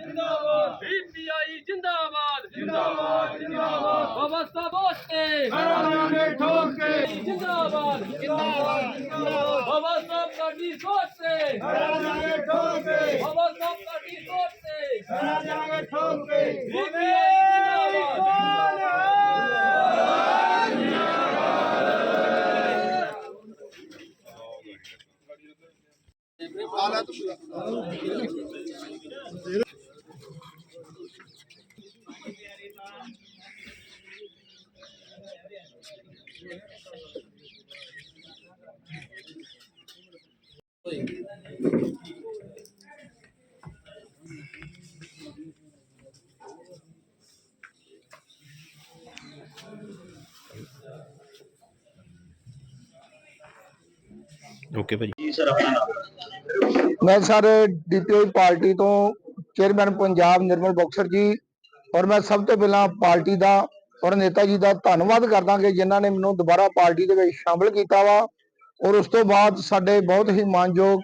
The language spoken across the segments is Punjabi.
जिंदाबाद भीम बियाई जिंदाबाद जिंदाबाद जिंदाबाद बाबा साहब ओके हराम में ठोक के जिंदाबाद जिंदाबाद जिंदाबाद बाबा साहब का डी सोच से हराम में ठोक के बाबा साहब का डी सोच से हराम ਓਕੇ ਭਾਜੀ। ਜੀ ਸਰ ਆਪਣਾ ਨਾਮ ਮੈਂ ਸਰ ਡੀਪੀਆਈ ਪਾਰਟੀ ਤੋਂ ਚੇਅਰਮੈਨ ਪੰਜਾਬ ਨਿਰਮਲ ਬਖਸ਼ਰ ਜੀ ਔਰ ਮੈਂ ਸਭ ਤੋਂ ਪਹਿਲਾਂ ਪਾਰਟੀ ਦਾ ਔਰ ਨੇਤਾ ਜੀ ਦਾ ਧੰਨਵਾਦ ਕਰਦਾ ਕਿ ਜਿਨ੍ਹਾਂ ਨੇ ਮੈਨੂੰ ਦੁਬਾਰਾ ਪਾਰਟੀ ਦੇ ਵਿੱਚ ਸ਼ਾਮਲ ਕੀਤਾ ਵਾ। ਔਰ ਉਸ ਤੋਂ ਬਾਅਦ ਸਾਡੇ ਬਹੁਤ ਹੀ ਮਾਨਯੋਗ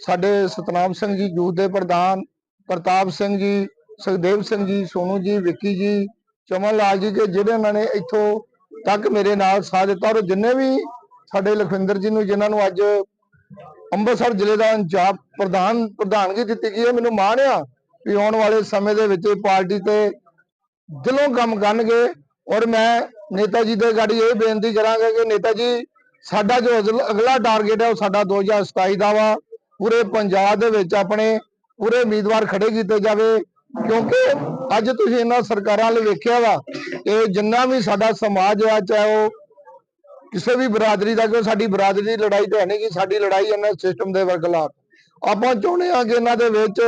ਸਾਡੇ ਸਤਨਾਮ ਸਿੰਘ ਜੀ ਯੂਥ ਦੇ ਪ੍ਰਧਾਨ ਪ੍ਰਤਾਪ ਸਿੰਘ ਜੀ ਸੁਖਦੇਵ ਸਿੰਘ ਜੀ ਸੋਨੂ ਜੀ ਵਿੱਕੀ ਜੀ ਚਮਨ ਲਾਲ ਜੀ ਕੇ ਜਿਹੜੇ ਉਹਨਾਂ ਨੇ ਇੱਥੋਂ ਤੱਕ ਮੇਰੇ ਨਾਲ ਸਾਥ ਦਿੱਤਾ। ਔਰ ਜਿੰਨੇ ਵੀ ਸਾਡੇ ਲਖਵਿੰਦਰ ਜੀ ਨੂੰ, ਜਿਨ੍ਹਾਂ ਨੂੰ ਅੱਜ ਅੰਮ੍ਰਿਤਸਰ ਜ਼ਿਲ੍ਹੇ ਦਾ ਇੰਚਾਰਜ ਪ੍ਰਧਾਨ, ਪ੍ਰਧਾਨਗੀ ਦਿੱਤੀ ਗਈ ਹੈ, ਮੈਨੂੰ ਮਾਣ ਆ ਵੀ ਆਉਣ ਵਾਲੇ ਸਮੇਂ ਦੇ ਵਿੱਚ ਪਾਰਟੀ ਤੇ ਦਿਲੋਂ ਕੰਮ ਕਰਨਗੇ ਔਰ ਮੈਂ ਨੇਤਾ ਜੀ ਦੇ ਗਾੜੀ ਇਹ ਬੇਨਤੀ ਕਰਾਂਗਾ ਕਿ ਨੇਤਾ ਜੀ, ਸਾਡਾ ਜੋ ਅਗਲ- ਅਗਲਾ ਟਾਰਗੇਟ ਹੈ ਉਹ ਸਾਡਾ 2027 ਦਾ ਵਾ, ਪੂਰੇ ਪੰਜਾਬ ਦੇ ਵਿੱਚ ਆਪਣੇ ਪੂਰੇ ਉਮੀਦਵਾਰ ਖੜੇ ਕੀਤੇ ਜਾਵੇ, ਕਿਉਂਕਿ ਅੱਜ ਤੁਸੀਂ ਇਹਨਾਂ ਸਰਕਾਰਾਂ ਲਈ ਵੇਖਿਆ ਵਾ ਕਿ ਜਿੰਨਾ ਵੀ ਸਾਡਾ ਸਮਾਜ ਆ, ਚਾਹੇ ਉਹ ਕਿਸੇ ਵੀ ਬਰਾਦਰੀ ਦਾ ਕਿਉਂ ਸਾਡੀ ਬਰਾਦਰੀ ਦੀ ਲੜਾਈ ਤਾਂ ਹੈ ਨਹੀਂ ਕਿ ਸਾਡੀ ਲੜਾਈ ਇਹਨਾਂ ਸਿਸਟਮ ਦੇ ਖਿਲਾਫ ਆਪਾਂ ਚਾਹੁੰਦੇ ਹਾਂ ਕਿ ਇਹਨਾਂ ਦੇ ਵਿੱਚ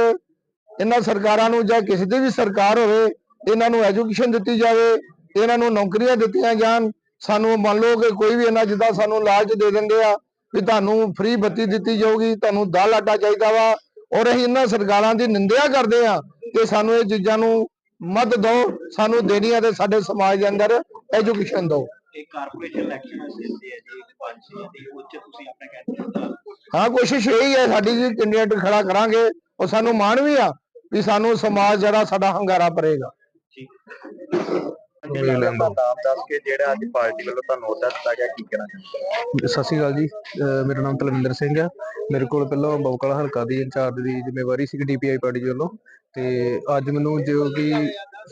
ਇਹਨਾਂ ਸਰਕਾਰਾਂ ਨੂੰ ਜਾਂ ਕਿਸੇ ਦੀ ਵੀ ਸਰਕਾਰ ਹੋਵੇ, ਇਹਨਾਂ ਨੂੰ ਐਜੂਕੇਸ਼ਨ ਦਿੱਤੀ ਜਾਵੇ, ਇਹਨਾਂ ਨੂੰ ਨੌਕਰੀਆਂ ਦਿੱਤੀਆਂ ਜਾਣ। ਸਾਨੂੰ ਮੰਨ ਲਓ ਕਿ ਕੋਈ ਵੀ ਇਹਨਾਂ ਜਿੱਦਾਂ ਸਾਨੂੰ ਲਾਲਚ ਦੇ ਦਿੰਦੇ ਆ ਵੀ ਤੁਹਾਨੂੰ ਫ੍ਰੀ ਬੱਤੀ ਦਿੱਤੀ ਜਾਊਗੀ, ਤੁਹਾਨੂੰ ਦਾਲ ਆਟਾ ਚਾਹੀਦਾ ਵਾ, ਔਰ ਅਸੀਂ ਇਹਨਾਂ ਸਰਕਾਰਾਂ ਦੀ ਨਿੰਦਿਆ ਕਰਦੇ ਆ ਕਿ ਸਾਨੂੰ ਇਹ ਚੀਜ਼ਾਂ ਨੂੰ ਮਤ ਦਿਓ, ਸਾਨੂੰ ਦੇਣੀ ਆ ਤੇ ਸਾਡੇ ਸਮਾਜ ਦੇ ਅੰਦਰ ਐਜੂਕੇਸ਼ਨ ਦਿਓ। ਇਹ ਕਾਰਪੋਰੇਸ਼ਨ ਇਲੈਕਸ਼ਨ ਹੁੰਦੇ ਆ ਜੀ ਪੰਜ ਛੇ ਦੀ ਉਹ 'ਚ ਤੁਸੀਂ ਆਪਣਾ ਕੈਂਡੀਡੇਟ ਹਾਂ ਕੋਸ਼ਿਸ਼ ਇਹੀ ਹੈ ਸਾਡੀ ਜੀ ਕੈਂਡੀਡੇਟ ਖੜਾ ਕਰਾਂਗੇ ਉਹ ਸਾਨੂੰ ਮਾਣ ਵੀ ਆ ਵੀ ਸਾਨੂੰ ਸਮਾਜ ਜਿਹੜਾ ਸਾਡਾ ਹੰਗਾਰਾ ਭਰੇਗਾ। ਨਾਮ ਦੱਸ ਕੇ ਜਿਹੜਾ ਅੱਜ ਪਾਰਟੀ ਵੱਲੋਂ ਤੁਹਾਨੂੰ ਅਹੁਦਾ ਦਿੱਤਾ ਗਿਆ ਕੀ ਕਹਿਣਾ ਚਾਹੁੰਦੇ ਸਤਿ ਸ਼੍ਰੀ ਅਕਾਲ ਜੀ। ਅਹ ਮੇਰਾ ਨਾਮ ਤਲਵਿੰਦਰ ਸਿੰਘ ਆ ਮੇਰੇ ਕੋਲ ਪਹਿਲਾਂ ਬੌਕਲ ਹਲਕਾ ਦੀ ਇੰਚਾਰਜ ਦੀ ਜ਼ਿੰਮੇਵਾਰੀ ਸੀ ਡੀਪੀਆਈ ਪਾਰਟੀ ਵੱਲੋਂ। ਤੇ ਅੱਜ ਮੈਨੂੰ ਜੋ ਕਿ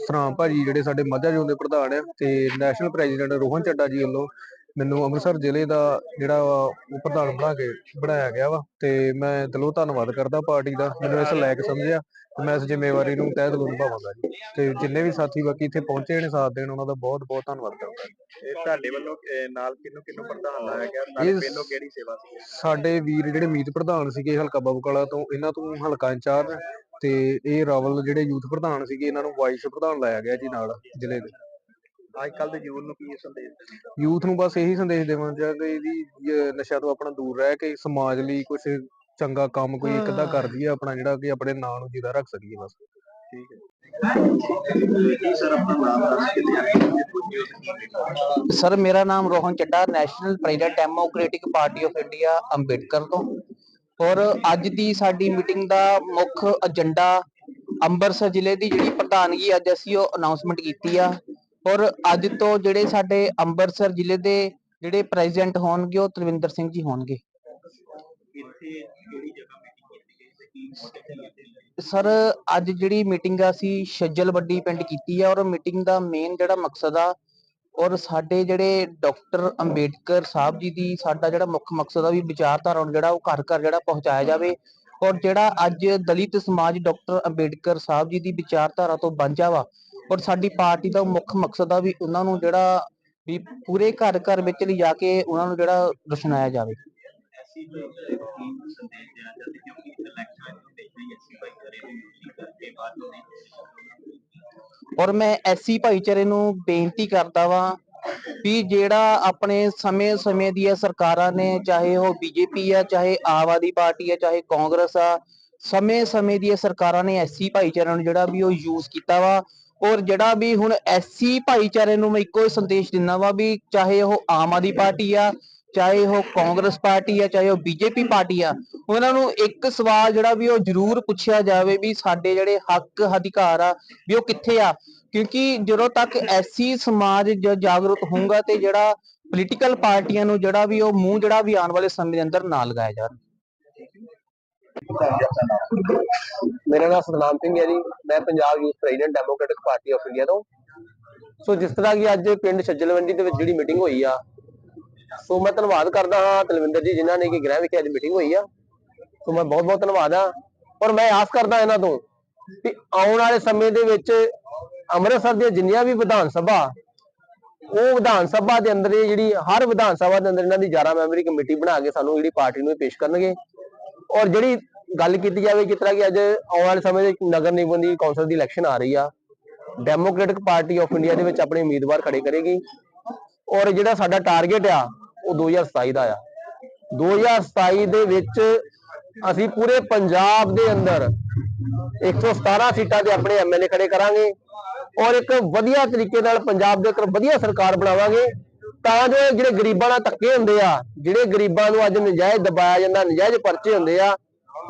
ਸਰਾਮ ਭਾਜੀ ਜਿਹੜੇ ਸਾਡੇ ਮਾਝਾ ਜ਼ੋਨ ਦੇ ਪ੍ਰਧਾਨ ਆ ਤੇ ਨੈਸ਼ਨਲ ਪ੍ਰੈਜ਼ੀਡੈਂਟ ਰੋਹਨ ਚੱਡਾ ਜੀ ਵੱਲੋਂ ਮੈਨੂੰ ਅੰਮ੍ਰਿਤਸਰ ਜ਼ਿਲ੍ਹੇ ਦਾ ਜਿਹੜਾ ਉਹ ਪ੍ਰਧਾਨ ਬਣਾ ਕੇ ਬਣਾਇਆ ਗਿਆ ਵਾ ਤੇ ਮੈਂ ਦਿਲੋਂ ਧੰਨਵਾਦ ਕਰਦਾ ਪਾਰਟੀ ਦਾ ਮੈਨੂੰ ਇਸ ਲਾਇਕ ਸਮਝਿਆ ਤੇ ਮੈਂ ਇਸ ਜ਼ਿੰਮੇਵਾਰੀ ਨੂੰ ਤਹਿ ਦਿਲੋਂ ਨਿਭਾਵਾਂਗਾ ਜੀ। ਤੇ ਜਿੰਨੇ ਵੀ ਸਾਥੀ ਬਾਕੀ ਇੱਥੇ ਪਹੁੰਚੇ ਨੇ ਸਾਥ ਦੇਣ ਉਹਨਾਂ ਦਾ ਬਹੁਤ ਬਹੁਤ ਧੰਨਵਾਦ ਕਰਦਾ ਜੀ। ਇਹ ਤੁਹਾਡੇ ਵੱਲੋਂ ਅਹ, ਨਾਲ ਕਿਹਨੂੰ ਕਿਹਨੂੰ ਪ੍ਰਧਾਨ ਲਾਇਆ ਗਿਆ? ਨਾਲੇ ਇਸ- ਪਹਿਲੋਂ ਕਿਹੜੀ ਸੇਵਾ ਸੀ? ਸਾਡੇ ਵੀਰ ਜਿਹੜੇ ਮੀਤ ਪ੍ਰਧਾਨ ਸੀਗੇ ਹਲਕਾ ਬਾਬੂਕਾਲਾ ਤੋਂ ਇਹਨਾਂ ਤੋਂ ਹਲਕਾ ਇੰਚਾਰਜ ਤੇ ਇਹ ਰਾਵਲ ਜਿਹੜੇ ਯੂਥ ਪ੍ਰਧਾਨ ਸੀਗੇ ਇਹਨਾਂ ਨੂੰ ਵਾਈਸ ਪ੍ਰਧਾਨ ਲਾਇਆ ਗਿਆ ਜੀ ਨਾਲ ਜ਼ਿਲ੍ਹੇ ਦੇ। ਅੱਜ ਕੱਲ ਦੇ ਯੂਥ ਨੂੰ ਕੀ ਸੰਦੇਸ਼ ਦੇਣਾ ਯੂਥ ਨੂੰ ਬਸ ਇਹੀ ਸੰਦੇਸ਼ ਦੇਵਾਂ ਚਾਹੁੰਦੇ ਇਹਦੀ ਨਸ਼ਾ ਤੋਂ ਆਪਣਾ ਦੂਰ ਰਹਿ ਕੇ ਸਮਾਜ ਲਈ ਕੁਝ ਚੰਗਾ ਕੰਮ ਕੋਈ ਇੱਕ ਅੱਧਾ ਕਰ ਦਈਏ ਆਪਣਾ ਜਿਹੜਾ ਕਿ ਆਪਣੇ ਨਾਂ ਨੂੰ ਜਿਦਾ ਰੱਖ ਸਕੀਏ ਬਸ। ਠੀਕ ਹੈ ਜੀ। ਸਰ ਆਪਣਾ ਨਾਮ ਦੱਸ ਕੇ ਤੇ ਅੱਗੇ ਪੁੱਛਿਓ ਤੇ ਕੀ ਸਰ ਮੇਰਾ ਨਾਮ Rohan Chadha national president democratic party of India Ambedkar ਤੋਂ। ਔਰ ਅੱਜ ਦੀ ਸਾਡੀ ਮੀਟਿੰਗ ਦਾ ਮੁੱਖ ਏਜੰਡਾ ਅੰਮ੍ਰਿਤਸਰ ਜ਼ਿਲ੍ਹੇ ਦੀ ਜਿਹੜੀ ਪ੍ਰਧਾਨਗੀ ਅੱਜ ਅਸੀਂ ਉਹ ਅਨਾਉਂਸਮੈਂਟ ਕੀਤੀ ਆ। ਔਰ ਅੱਜ ਤੋਂ ਜਿਹੜੇ ਸਾਡੇ ਅੰਮ੍ਰਿਤਸਰ ਜ਼ਿਲ੍ਹੇ ਦੇ ਜਿਹੜੇ ਪ੍ਰੈਜ਼ੀਡੈਂਟ ਹੋਣਗੇ, ਉਹ ਤਲਵਿੰਦਰ ਸਿੰਘ ਜੀ ਹੋਣਗੇ। ਸਰ, ਅੱਜ ਜਿਹੜੀ ਮੀਟਿੰਗ ਆ, ਅਸੀਂ ਛੱਜਲ ਵੱਡੀ ਪਿੰਡ ਕੀਤੀ ਆ ਔਰ ਮੀਟਿੰਗ ਦਾ ਮੇਨ ਜਿਹੜਾ ਮਕਸਦ ਆ ਔਰ ਸਾਡੇ ਜਿਹੜੇ ਡਾਕਟਰ ਅੰਬੇਡਕਰ ਸਾਹਿਬ ਜੀ ਦੀ ਸਾਡਾ ਜਿਹੜਾ ਮੁੱਖ ਮਕਸਦ ਆ, ਵੀ ਵਿਚਾਰਧਾਰਾ ਨੂੰ ਜਿਹੜਾ, ਉਹ ਘਰ ਘਰ ਜਿਹੜਾ ਪਹੁੰਚਾਇਆ ਜਾਵੇ ਔਰ ਜਿਹੜਾ ਅੱਜ ਦਲਿਤ ਸਮਾਜ ਡਾਕਟਰ ਅੰਬੇਡਕਰ ਸਾਹਿਬ ਜੀ ਦੀ ਵਿਚਾਰਧਾਰਾ ਤੋਂ ਵਾਂਝਾ ਵਾ ਔਰ ਸਾਡੀ ਪਾਰਟੀ ਦਾ ਮੁੱਖ ਮਕਸਦ ਆ ਵੀ ਉਹਨਾਂ ਨੂੰ ਜਿਹੜਾ ਵੀ ਪੂਰੇ ਘਰ ਘਰ ਵਿੱਚ ਲਿਜਾ ਕੇ ਉਹਨਾਂ ਨੂੰ ਜਿਹੜਾ ਰੁਸ਼ਨਾਇਆ ਜਾਵੇ। ਔਰ ਮੈਂ ਐਸੀ ਭਾਈਚਾਰੇ ਨੂੰ ਬੇਨਤੀ ਕਰਦਾ ਵਾਂ ਵੀ ਜਿਹੜਾ ਆਪਣੇ ਸਮੇਂ-ਸਮੇਂ ਦੀਆਂ ਸਰਕਾਰਾਂ ਨੇ, ਚਾਹੇ ਉਹ ਬੀਜੇਪੀ ਆ, ਚਾਹੇ ਆਮ ਆਦਮੀ ਪਾਰਟੀ ਆ, ਚਾਹੇ ਕਾਂਗਰਸ ਆ ਸਮੇਂ-ਸਮੇਂ ਦੀਆਂ ਸਰਕਾਰਾਂ ਨੇ ਐਸੀ ਭਾਈਚਾਰਿਆਂ ਨੂੰ ਜਿਹੜਾ ਵੀ ਉਹ ਯੂਜ਼ ਕੀਤਾ ਵਾ ਔਰ ਜਿਹੜਾ ਵੀ ਹੁਣ ਐਸੀ ਭਾਈਚਾਰੇ ਨੂੰ ਮੈਂ ਇੱਕੋ ਹੀ ਸੰਦੇਸ਼ ਦਿੰਦਾ ਵਾ ਵੀ ਚਾਹੇ ਉਹ ਆਮ ਆਦਮੀ ਪਾਰਟੀ ਆ, ਚਾਹੇ ਉਹ ਕਾਂਗਰਸ ਪਾਰਟੀ ਆ, ਚਾਹੇ ਉਹ ਬੀਜੇਪੀ ਪਾਰਟੀ ਆ, ਉਹਨਾਂ ਨੂੰ ਇੱਕ ਸਵਾਲ ਜਿਹੜਾ ਵੀ ਉਹ ਜ਼ਰੂਰ ਪੁੱਛਿਆ ਜਾਵੇ ਵੀ ਸਾਡੇ ਜਿਹੜੇ ਹੱਕ ਅਧਿਕਾਰ ਆ ਵੀ ਉਹ ਕਿੱਥੇ ਆ, ਕਿਉਂਕਿ ਜਦੋਂ ਤੱਕ ਐਸੀ ਸਮਾਜ ਜਾਗਰੂਕ ਹੋਊਗਾ ਤੇ ਜਿਹੜਾ ਪੋਲੀਟੀਕਲ ਪਾਰਟੀਆਂ ਨੂੰ ਜਿਹੜਾ ਵੀ ਉਹ ਮੂੰਹ ਜਿਹੜਾ ਵੀ ਆਉਣ ਵਾਲੇ ਸਮੇਂ ਦੇ ਅੰਦਰ ਨਾ ਲਗਾਇਆ ਜਾਵੇ। ਮੇਰਾ ਨਾਮ ਸਤਨਾਮ ਸਿੰਘ ਹੈ ਜੀ। ਮੈਂ Punjab youth president democratic party of India ਤੋਂ। ਸੋ ਜਿਸ ਤਰ੍ਹਾਂ ਕਿ ਅੱਜ ਪਿੰਡ ਛੱਜਲਵੰਡੀ ਦੇ ਵਿੱਚ ਜਿਹੜੀ ਮੀਟਿੰਗ ਹੋਈ ਆ ਸੋ ਮੈਂ ਧੰਨਵਾਦ ਕਰਦਾ ਹਾਂ ਤਲਵਿੰਦਰ ਜੀ ਜਿਨ੍ਹਾਂ ਨੇ ਕਿ ਗ੍ਰਹਿ ਵਿਖੇ ਅੱਜ ਮੀਟਿੰਗ ਹੋਈ ਆ। ਸੋ ਮੈਂ ਬਹੁਤ ਬਹੁਤ ਧੰਨਵਾਦ ਆ ਔਰ ਮੈਂ ਆਸ ਕਰਦਾ ਇਹਨਾਂ ਤੋਂ ਕਿ ਆਉਣ ਵਾਲੇ ਸਮੇਂ ਦੇ ਵਿੱਚ ਅੰਮ੍ਰਿਤਸਰ ਦੀਆਂ ਜਿੰਨੀਆਂ ਵੀ ਵਿਧਾਨ ਸਭਾ, ਉਹ ਵਿਧਾਨ ਸਭਾ ਦੇ ਅੰਦਰ ਜਿਹੜੀ, ਹਰ ਵਿਧਾਨ ਸਭਾ ਦੇ ਅੰਦਰ ਇਹਨਾਂ ਦੀ 11 ਮੈਂਬਰੀ ਕਮੇਟੀ ਬਣਾ ਕੇ ਸਾਨੂੰ ਜਿਹੜੀ ਪਾਰਟੀ ਨੂੰ ਪੇਸ਼ ਕਰਨਗੇ। ਔਰ ਜਿਹੜੀ ਗੱਲ ਕੀਤੀ ਜਾਵੇ, ਜਿਸ ਤਰ੍ਹਾਂ ਕਿ ਅੱਜ ਆਉਣ ਵਾਲੇ ਸਮੇਂ ਦੇ ਨਗਰ ਨਿਗਮ ਦੀ ਕੌਂਸਲ ਦੀ ਇਲੈਕਸ਼ਨ ਆ ਰਹੀ ਆ। ਡੈਮੋਕ੍ਰੈਟਿਕ ਪਾਰਟੀ ਆਫ ਇੰਡੀਆ ਦੇ ਵਿੱਚ ਆਪਣੇ ਉਮੀਦਵਾਰ ਖੜੇ ਕਰੇਗੀ। ਔਰ ਜਿਹੜਾ ਸਾਡਾ ਟਾਰਗੇਟ ਆ, ਉਹ 2027 ਦਾ ਆ। 2027 ਦੇ ਵਿੱਚ ਅਸੀਂ ਪੂਰੇ ਪੰਜਾਬ ਦੇ ਅੰਦਰ 117 ਸੀਟਾਂ ਤੇ ਆਪਣੇ ਐਮਐਲਏ ਖੜੇ ਕਰਾਂਗੇ। ਔਰ ਇੱਕ ਵਧੀਆ ਤਰੀਕੇ ਨਾਲ ਪੰਜਾਬ ਦੇ ਇੱਕ ਵਧੀਆ ਸਰਕਾਰ ਬਣਾਵਾਂਗੇ। ਤਾਂ ਜੋ ਜਿਹੜੇ ਗਰੀਬਾਂ ਨਾਲ ਧੱਕੇ ਹੁੰਦੇ ਆ, ਜਿਹੜੇ ਗਰੀਬਾਂ ਨੂੰ ਅੱਜ ਨਜਾਇਜ਼ ਦਬਾਇਆ ਜਾਂਦਾ, ਨਜਾਇਜ਼ ਪਰਚੇ ਹੁੰਦੇ ਆ,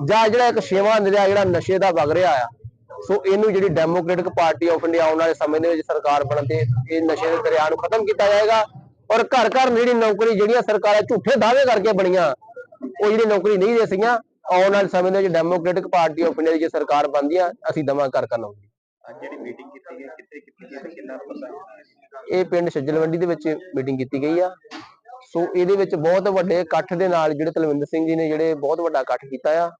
ਜਾਂ ਜਿਹੜਾ ਇੱਕ ਛੇਵਾਂ ਨਿਰਿਆ ਜਿਹੜਾ ਨਸ਼ੇ ਦਾ ਵਗ ਰਿਹਾ ਆ, ਸੋ ਇਹਨੂੰ ਜਿਹੜੀ ਡੈਮੋਕ੍ਰੈਟਿਕ ਪਾਰਟੀ ਆਫ ਇੰਡੀਆ ਆਉਣ ਵਾਲੇ ਸਮੇਂ ਦੇ ਵਿੱਚ ਸਰਕਾਰ ਬਣਨ ਤੇ ਇਹ ਨਸ਼ੇ ਦੇ ਦਰਿਆ ਨੂੰ ਖਤਮ ਕੀਤਾ ਜਾਏਗਾ, ਔਰ ਘਰ ਘਰ ਜਿਹੜੀ ਨੌਕਰੀ ਜਿਹੜੀਆਂ ਸਰਕਾਰਾਂ ਝੂਠੇ ਦਾਅਵੇ ਕਰਕੇ ਬਣੀਆਂ, ਉਹ ਜਿਹੜੀ ਨੌਕਰੀ ਨਹੀਂ ਦੇ ਸਕੀਆਂ ਆਉਣ ਵਾਲੇ ਸਮੇਂ ਦੇ ਵਿੱਚ ਡੈਮੋਕ੍ਰੈਟਿਕ ਪਾਰਟੀ ਆਫ ਇੰਡੀਆ ਦੀ ਜੇ ਸਰਕਾਰ ਬਣਦੀ ਆ ਅਸੀਂ ਦਵਾਂ ਕਰ ਕਰ ਲਵਾਂਗੇ ਅੱਜ ਜਿਹੜੀ ਮੀਟਿੰਗ ਕੀਤੀ ਗਈ, ਕਿੱਥੇ ਕੀਤੀ ਗਈ, ਕਿੰਨਾ ਪਤਾ ਇਹ ਪਿੰਡ ਛੱਜਲਵੰਡੀ ਦੇ ਵਿੱਚ ਮੀਟਿੰਗ ਕੀਤੀ ਗਈ ਆ। ਸੋ ਇਹਦੇ ਵਿੱਚ ਬਹੁਤ ਵੱਡੇ ਇਕੱਠ ਦੇ ਨਾਲ ਜਿਹੜੇ ਤਲਵਿੰਦਰ ਸਿੰਘ ਜੀ ਨੇ ਜਿਹੜੇ ਬਹੁਤ ਵੱਡਾ ਇਕੱਠ ਕੀਤਾ ਆ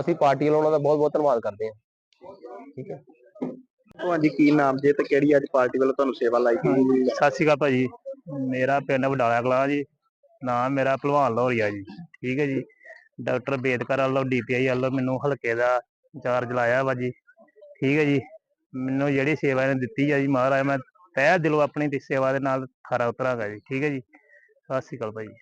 ਅਸੀਂ ਪਾਰਟੀ ਵੱਲੋਂ ਉਹਨਾਂ ਦਾ ਬਹੁਤ ਬਹੁਤ ਧੰਨਵਾਦ ਕਰਦੇ ਹਾਂ। ਠੀਕ ਹੈ। ਤੁਹਾਡੀ ਕੀ ਨਾਮ ਜੇ ਤੇ ਕਿਹੜੀ ਅੱਜ ਪਾਰਟੀ ਵੱਲੋਂ ਤੁਹਾਨੂੰ ਸੇਵਾ ਲਾਈ ਗਈ? ਸਤਿ ਸ਼੍ਰੀ ਅਕਾਲ ਭਾਜੀ। ਮੇਰਾ ਪਿੰਡ ਵਡਾਲਾ ਕਲਾਂ ਜੀ। ਨਾਮ ਮੇਰਾ ਭਲਵਾਨ ਲੋਰੀਆ ਜੀ। ਠੀਕ ਹੈ ਜੀ। ਡਾਕਟਰ ਬੇਦਕਰ ਵੱਲੋਂ ਡੀਪੀਆਈ ਵੱਲੋਂ ਮੈਨੂੰ ਹਲਕੇ ਦਾ ਇੰਚਾਰਜ ਲਾਇਆ ਵਾ ਜੀ। ਠੀਕ ਹੈ ਜੀ। ਮੈਨੂੰ ਜਿਹੜੀ ਸੇਵਾ ਇਹਨੇ ਦਿੱਤੀ ਆ ਜੀ ਮਹਾਰਾਜ ਮੈਂ ਤਹਿ ਦਿਲੋਂ ਆਪਣੀ ਤੇ ਸੇਵਾ ਦੇ ਨਾਲ ਖਰਾ ਉਤਰਾਂਗਾ ਜੀ। ਠੀਕ ਹੈ ਜੀ? ਸਤਿ ਸ਼੍ਰੀ ਅਕਾਲ ਭਾਜੀ